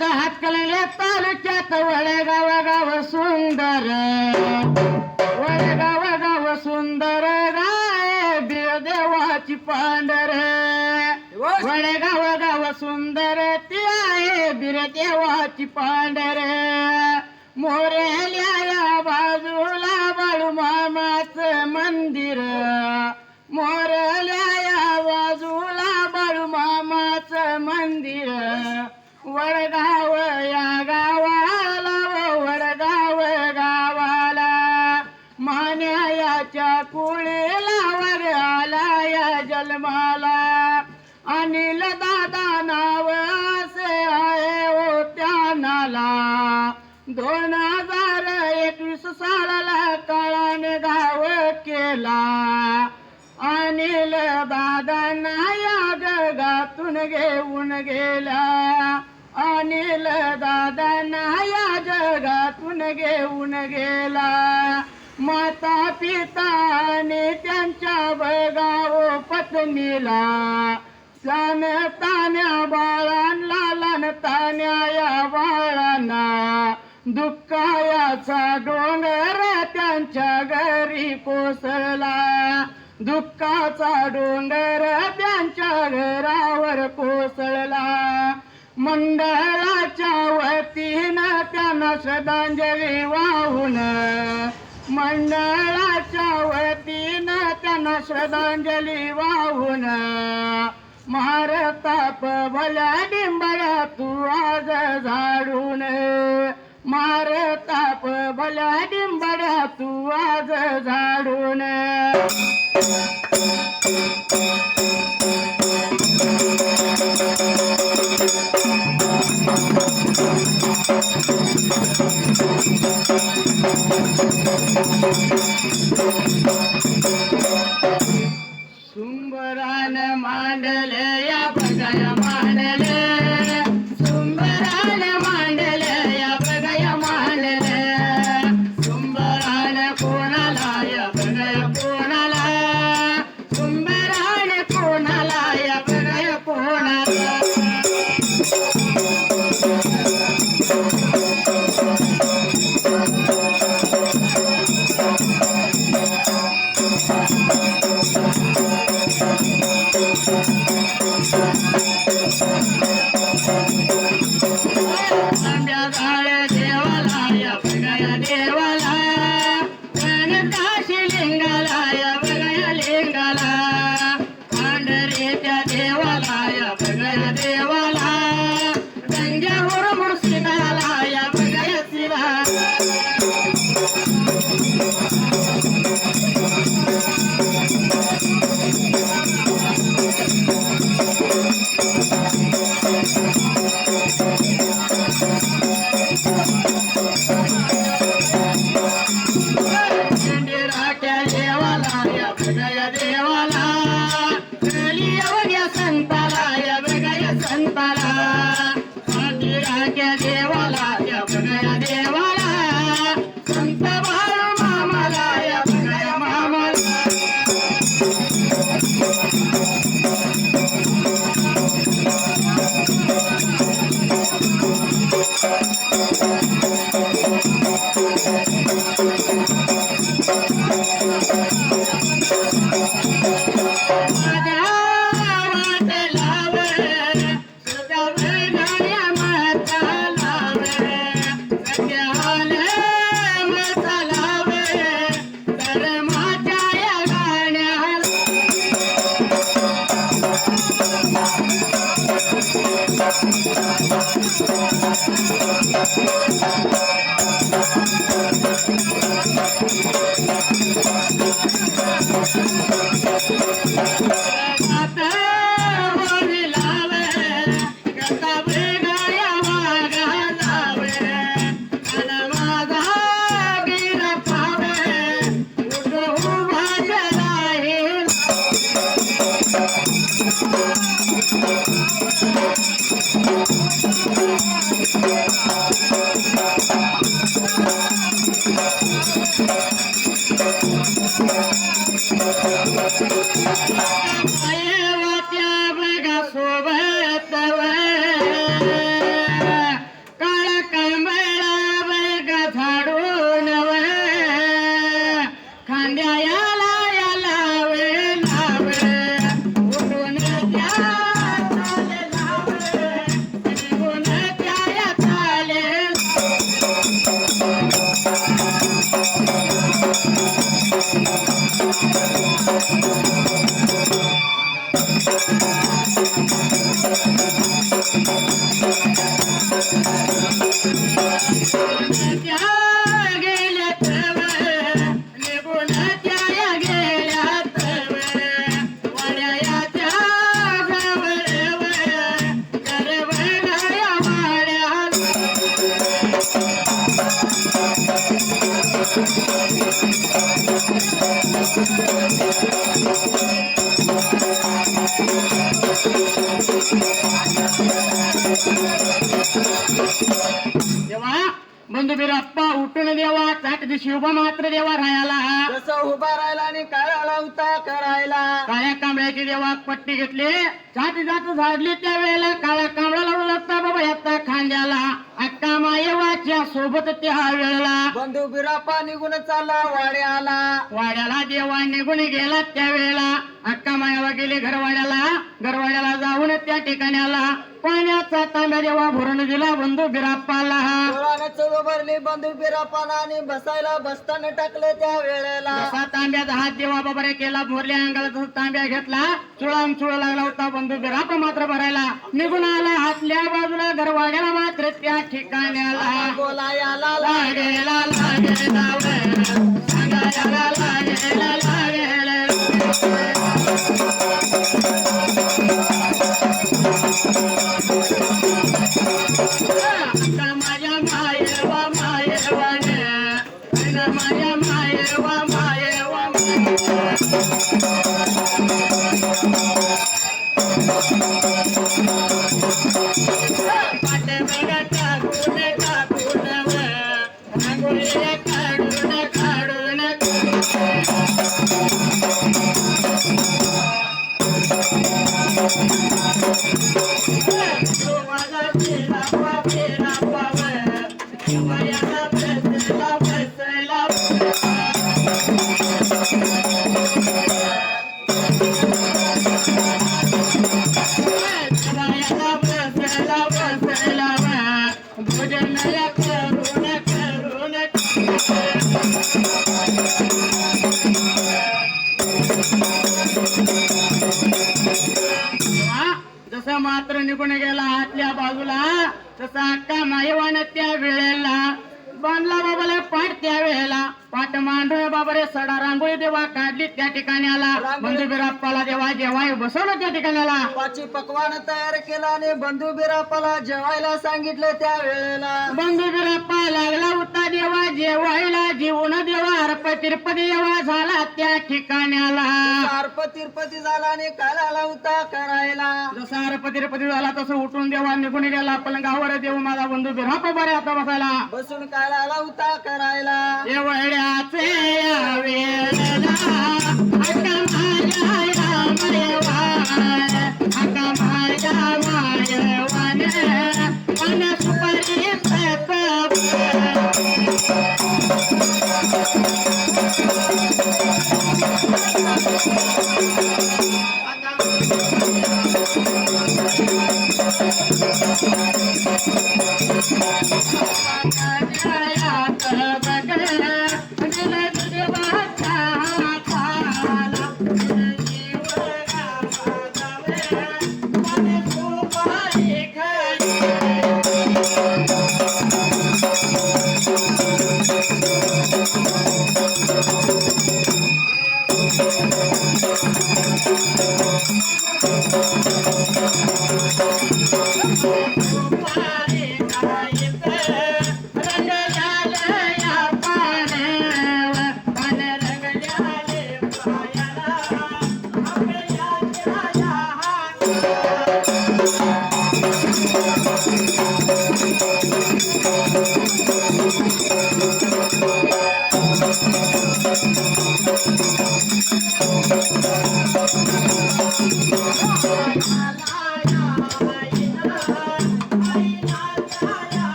जिल्ह्यात हातकलंगल्या तालुक्यात वळेगाव गाव सुंदर. वळेगाव गाव सुंदर गाय देवाची पांढर. वळेगाव गाव सुंदर ती आहे देवाची पांढर. मोरेल्या दोन हजार एकवीस सालाला काळाने गाव केला. अनिल दादांना या जगातून घेऊन गेला. अनिल दादांना या जगातून घेऊन गेला. माता पिताने त्यांच्या बगाव पत्नीला सन तान्या बाळांना लन तान्या या बाळांना दुःखायाचा डोंगर त्यांच्या घरी कोसळला. दुःखाचा डोंगर त्यांच्या घरावर कोसळला. मंडळाच्या वतीनं त्यांना श्रद्धांजली वाहून मंडळाच्या वतीनं त्यांना श्रद्धांजली वाहून महारताप भल्या डिंबळ्या तू आज झाडून. मारताप भल्या डिंबड्या तू आज झाडून. सुंबरान मांडले या बघाया देवा बंधू बिराप्पा उठून देवा चाट दिवशी उभा मात्र देवा राहायला. जसं उभा राहिला आणि काळाला होता करायला. काळ्या कांबळ्याची देवा पट्टी घेतली छाती जात झाडली त्या वेळेला काळ्या कांबळा लावला बाबा याचा खांद्याला. मायवाच्या सोबत त्या वेळेला बंधू बिरापा निघून चालला वाड्याला वाड्याला देवा निघून गेला त्या वेळेला. अक्का मायावा गेले घरवाड्याला. घरवाड्याला जाऊन त्या ठिकाण्याला पाण्याचा तांब्या देवा भरून दिला बंधू बिराप्पाला. डोळ्यानं चव भरली बंधू बिरापाला आणि बसायला बसताना टाकले त्या वेळेला. तांब्याचा हात देवा बाबा केला भरल्या अंगाला तांब्या घेतला चुळाम चुळ लागला होता बंधू बिराप मात्र भरायला. निघून आला हातल्या बाजूला घरवाड्याला मात्र त्या ठिकाण्याला. बोला याला लागेला. लागेला सांगायला बाजूला तसा अक्का मायवान त्या वेळेला बांधला बाबाला पाठ त्या वेळेला. पाठ मांडोय बाबा रे सडा रांगोळी देवा काढली त्या ठिकाणी आला. बंधू बिराप्पाला देवा जेव्हा बसवलं त्या ठिकाणाला पाची पकवान तयार केला आणि बंधू बिरापाला जेवायला सांगितलं त्या वेळेला बंधू बिराप्पा लागला होता देवा जेवायला जेवण देवा हरप तिरपती देवा झाला त्या ठिकाणाला अर्प तिरपती झाला आणि काळाला होता करायला. जसा तिरपती झाला तसं उठून देवा निघून गेला पलंगावर देव माझा बंधू बिराप्पा बरे आता बसायला. बसून काळाला होता करायला. एवढ्याचे या वेळेला अक्का माझ्या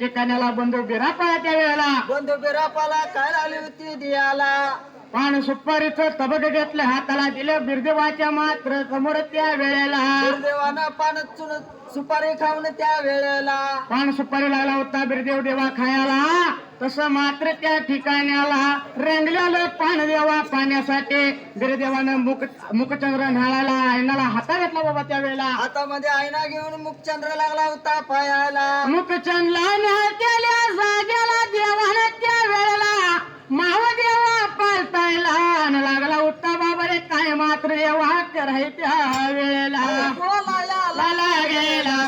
ठिकाणाला बंधू बिरापा त्या वेळेला. बंधू बिरापाला काय आली होती दियाला? पान सुपारीचं तबक घेतलं हाताला दिलं बिरदेवाच्या मात्र समोर त्या वेळेला. पान चुन सुपारी खाऊन त्या वेळेला. पान सुपारी लागला होता बिरदेव देवा खायला. तसं मात्र त्या ठिकाणाला रंगलेलं पान देवा पाण्यासाठी बिरदेवानं मुख मुखचंद्र न्हाळाला ऐनाला हाता घेतला बाबा त्या हातामध्ये आईना घेऊन मुखचंद्र लागला होता पायाला. मुखचंदला न्यायच्या जाग्याला देवानं त्या वेळेला महादेवा पालतायला अन लागला होता बाबा रे काय मात्र देवा कराय त्या वेळेला. बोलाया लाला गेला.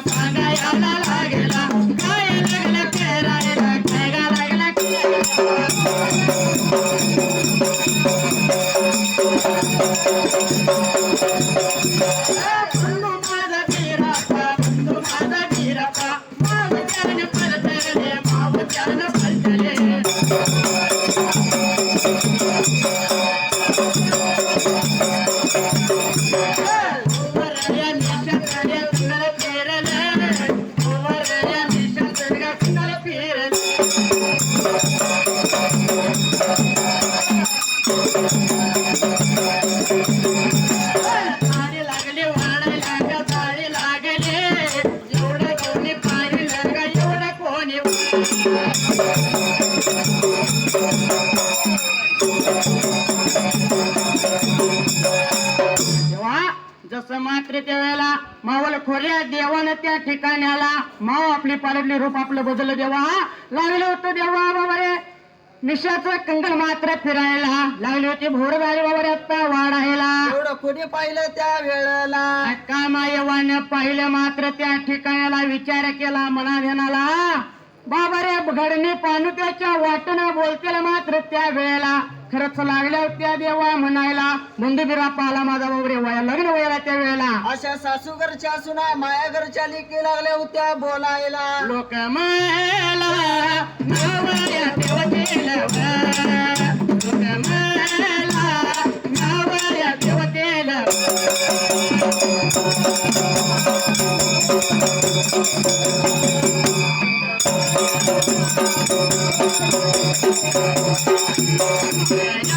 आपलं बदललं देवा. लागलं होतं देवा बाबा रे निशाचं कंगण मात्र फिरायला. लागली होती भोर झाली बाबा रे आता वाढायला एवढं कोणी पाहिलं त्या वेळेला? कामायवानं पाहिलं मात्र त्या ठिकाणाला. विचार केला मना ध्यानाला बाबा रे घडणी पाणू त्याच्या वाटणं बोलतेल मात्र त्या वेळेला. खरंच लागल्या होत्या देवा म्हणायला. बंधू बिरापा आला माझा बाबा रे वया. लग्न वयाला त्या वेळेला. अशा सासूघरच्या सुना मायाघरच्या लिकी लागल्या होत्या बोलायला. लोक देवतेला देवतेला गायाचा Thank you.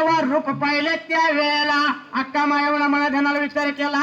जेव्हा रूप पाहिले त्या वेळेला अक्का मायावला मला धनाला विचार केला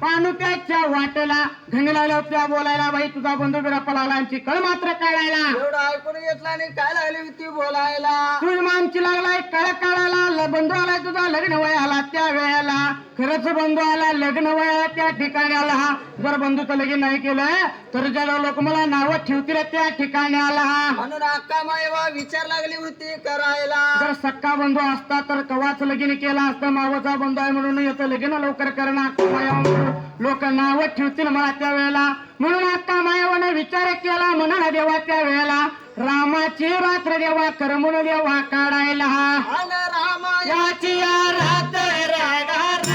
पाणू त्याच्या वाटेला लागल्या होत्या बोलायला बाई तुझा बंधू बिराप्पा लागला आमची कळ मात्र काढायला. एवढं ऐकून घेतलं आणि काय लागली होती बोलायला? तुझ मानची लागलाय कळ काढायला बंधू आलाय तुझा लग्न वय आला त्या वेळेला. खरंच बंधू आला लग्न वय त्या ठिकाणी आला जर बंधूचं लगीन नाही केलं तर ज्याला लोक मला नावं ठेवतील त्या ठिकाणी आला म्हणून अक्का मायवा विचार लागली होती करायला. जर सक्का बंधू असता तर कवाच लगीन केला असतं मावाचा बंधू आहे म्हणून याचं लगीन लवकर करणं. लोक नाव ठेवतील मला त्या वेळेला. म्हणून आता मायावाने विचार केला म्हणा देवा त्या वेळेला रामाची रात्र देवा करमून देवा काढायला. याची रात्र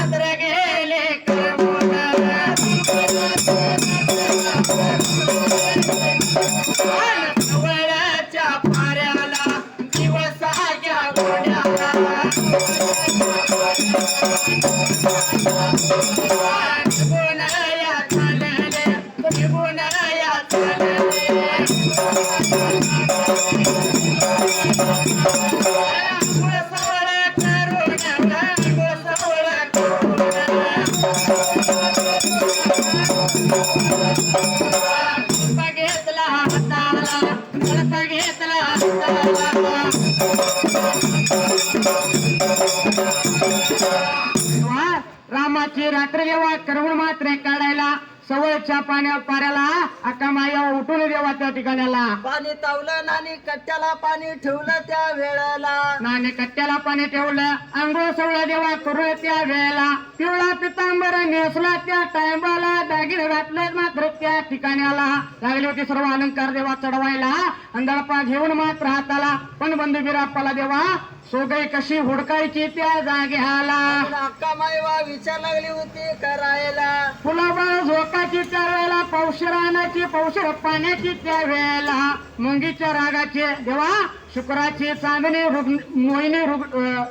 कट्ट्याला पाणी ठेवलं त्या वेळेला. नाणे कट्ट्याला पाणी ठेवलं अंघोळ सोळा देवा करू त्या वेळेला. पिवळा पितांबर नेसला त्या टायमाला दागिने घातले मात्र त्या ठिकाण्याला. लागले होते सर्व अलंकार देवा चढवायला. अंधळपा घेऊन मात्र हाताला. पण बंधू देवा सोगई कशी हुडकायची त्या जाग्याला अक्का माईवा विचार लागली होती करायला. फुलाबळ झोकाची त्या वेळेला पौशर आणायची पौशर पाण्याची त्या वेळेला. मुंगीच्या रागाची देवा शुक्राची चांदणी रुग मोहिनी रुग अं,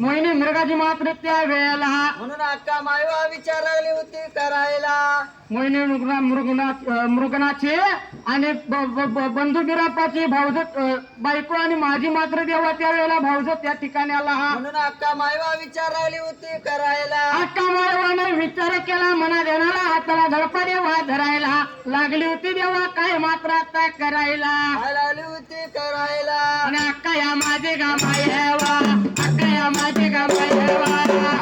मोहिनी मृगाची मात्र त्या वेळेला. म्हणून अक्का माईवा विचार लागली होती करायला. मोहिनी मृगना मृगनाची आणि बंधू बिरापाची भावज अं, बायको आणि माझी मात्र देवा त्या वेळेला भावज त्या ठिकाण्याला म्हणून अक्का माईवा विचार लागली होती करायला. अक्का मायवाने विचार केला मना देणारा हाताला धडपा देवा धरायला. लागली होती देवा काय मात्र आता करायला. लागली होती करायला? आणि अक्का या माझे गा मायवा अक्का या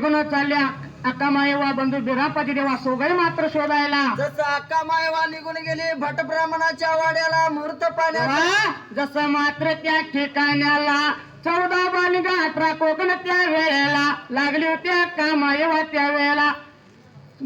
निघून चालल्या. अक्का मायवा बंधू बिरापती देवा सोगई मात्र शोधायला. जसं अक्का माईवा निघून गेली भट ब्राह्मणाच्या वाड्याला मूर्त तेव्हा जसं मात्र त्या ठिकाण्याला चौदा बालिका अठरा कोकण त्या वेळेला. लागली होती अक्का मायवा त्या वेळेला.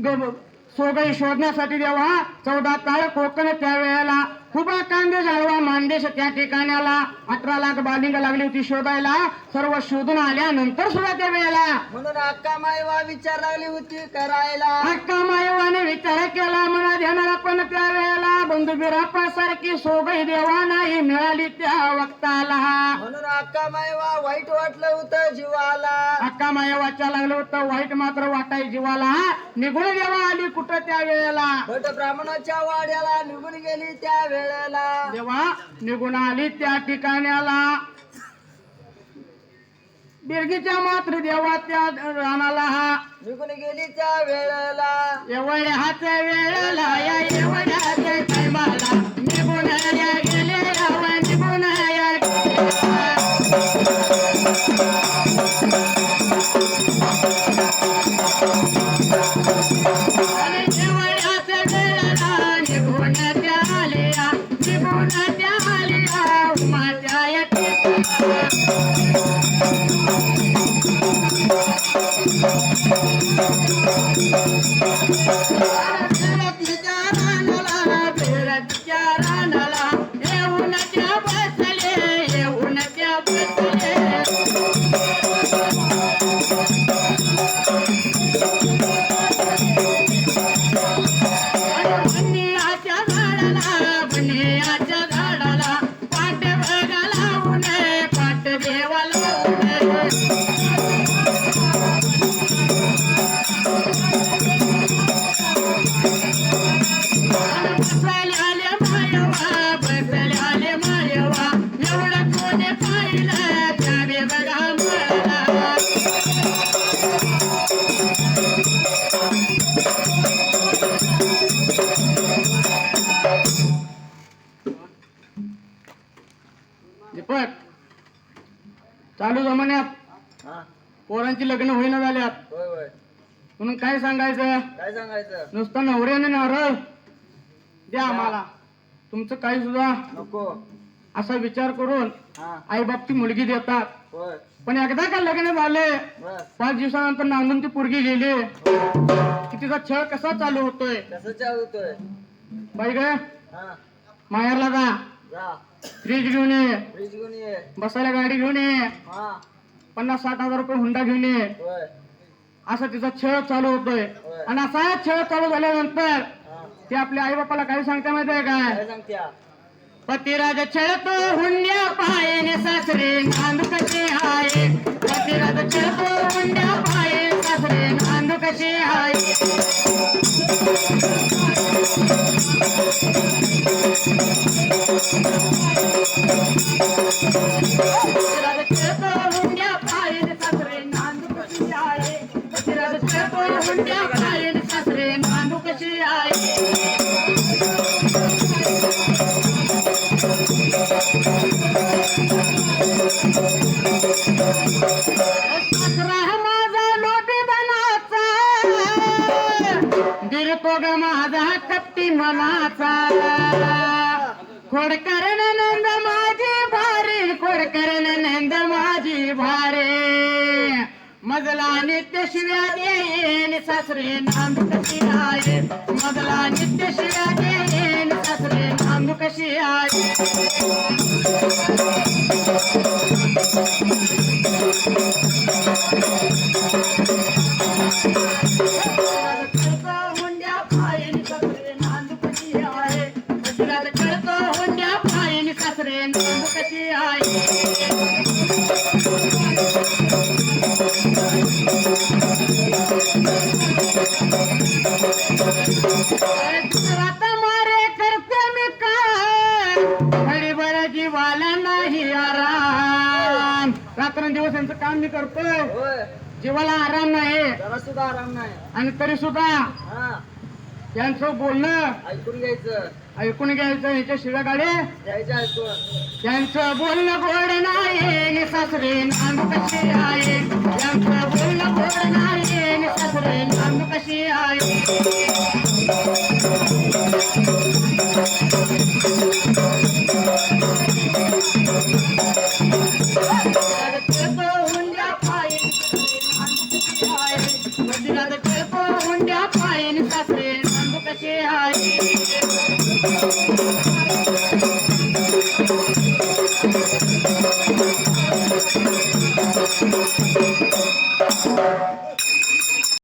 ग- सोगई शोधण्यासाठी देवा चौदा ताळ कोकण त्या वेळेला. खुबा कांदे जाळवा मानदेश त्या ठिकाण्याला. अठरा लाख बालिंग लागली होती शोधायला. सर्व शोधून आल्यानंतर सुद्धा त्या वेळेला म्हणून अक्का माईवा विचार लागली होती करायला. अक्का मायवाने विचार केला. म्हणा ध्यानाला पण त्या वेळेला. बंधू बिराप्पा सारखी सोगई देवा नाही मिळाली त्या वक्ताला. म्हणून अक्का माईवा वाईट वाटलं होतं जीवाला. अक्का मायवाच्या लागलं होतं. वाईट मात्र वाटाय जीवाला. निघून देवा आली कुठं त्या वेळेला? भट ब्राह्मणाच्या वाड्याला निघून गेली त्या वेळेला जेव्हा निघून आली त्या ठिकाण्याला बिरगीच्या मात्र देवा त्या रानाला हा. निघून गेली त्या वेळेला. एवढ्याच्या वेळेला या एवढ्याच्या टायमाला. पोरांची लग्न होईना झाल्यात. होय होय. म्हणून काय सांगायचं? काय सांगायचं? नुसतं नवऱ्याने नारळ द्या आम्हाला. तुमचं काही सुद्धा. नको. असा विचार करून हा. आई बापची मुलगी देतात. होय. पण एकदा का लग्न झाले? पाच दिवसानंतर नांदून ती पोरगी गेली. की तिचा छळ कसा चालू होतोय? कसं चालतोय बाई ग हा. माहेरला जा. जा. फ्रीज घेऊन ये. फ्रीज घेऊन ये. बसायला गाडी घेऊन ये. हा. पन्नास साठ हजार रुपये हुंडा घेऊन ये. असा तिचा छळ चालू होतोय. आणि असा छळ चालू झाल्यानंतर. ते आपल्या आई बापाला काय सांगते माहितीये काय पतिराज छळतो हुंड्या पायने सासरे नांद कसे आहे पतिराज छळतो हुंड्या पाये सासरे नांद कसे आहे जान आणि तरी सुद्धा हा. त्यांचं बोलणं ऐकून घ्यायचं. ऐकून घ्यायचं ह्याच्या शिव्या गाडे. त्यांचं बोलणं गोड नाही सासरे नांद कशी आहे? त्यांचं बोलणं गोड नाही सासरे नांद कशी आहे?